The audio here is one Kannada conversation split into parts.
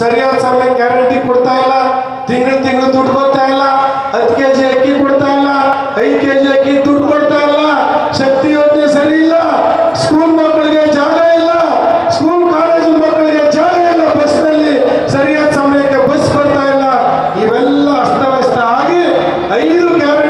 ಸರಿಯಾದ ಸಮಯ ಗ್ಯಾರಂಟಿ ಕೊಡ್ತಾ ಇಲ್ಲ. ತಿಂಗಳು ತಿಂಗಳು ದುಡ್ಡು ಕೊಡ್ತಾ ಇಲ್ಲ. ಹತ್ತು ಕೆ ಜಿ ಅಕ್ಕಿ ಕೊಡ್ತಾ ಇಲ್ಲ. ಐದು ಕೆ ಜಿ ಅಕ್ಕಿ ದುಡ್ಡು ಕೊಡ್ತಾ ಇಲ್ಲ. ಶಕ್ತಿ ಯೋಜನೆ ಸರಿ ಇಲ್ಲ. ಸ್ಕೂಲ್ ಮಕ್ಕಳಿಗೆ ಜಾಗ ಇಲ್ಲ. ಸ್ಕೂಲ್ ಕಾಲೇಜು ಮಕ್ಕಳಿಗೆ ಜಾಗ ಇಲ್ಲ. ಬಸ್ನಲ್ಲಿ ಸರಿಯಾದ ಸಮಯಕ್ಕೆ ಬಸ್ ಬರ್ತಾ ಇಲ್ಲ. ಇವೆಲ್ಲ ಅಸ್ತವ್ಯಸ್ತ ಆಗಿ ಐದು ಗ್ಯಾರಂಟಿಗಳು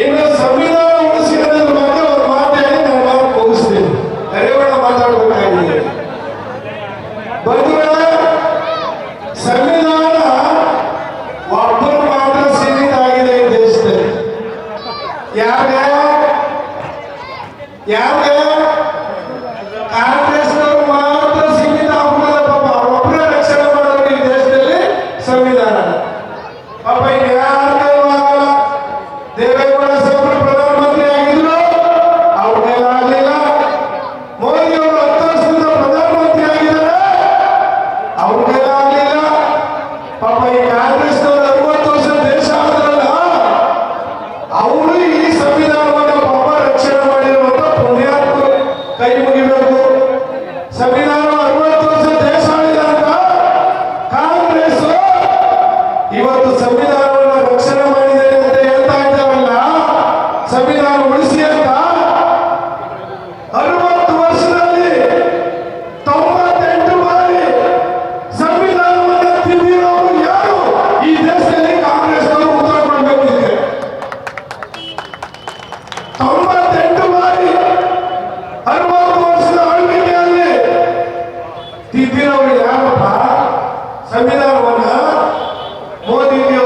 ಇನ್ನು ಸಂವಿಧಾನ ಉಳಿಸಿರೋದ್ರ ಬಗ್ಗೆ ಒಂದು ಮಾತು ಹೇಳಿ ನಾನು ಮಾತು ಮುಗಿಸ್ತೀನಿ ಕರೆಯೋಣ ಮಾತಾಡಬೇಕಾಗಿದೆ. ಬಂಧುಗಳೇ, ಸಂವಿಧಾನ ಮಾತ್ರ ಸೀಮಿತ ಆಗಿದೆ ದೇಶದಲ್ಲಿ. ಆಳ್ವಿಕೆಯಲ್ಲಿ ತಿದ್ದಿರೋರು ಯಾರಪ್ಪ? ಸಂವಿಧಾನವನ್ನ ಮೋದಿಜಿಯವರು ಹತ್ತು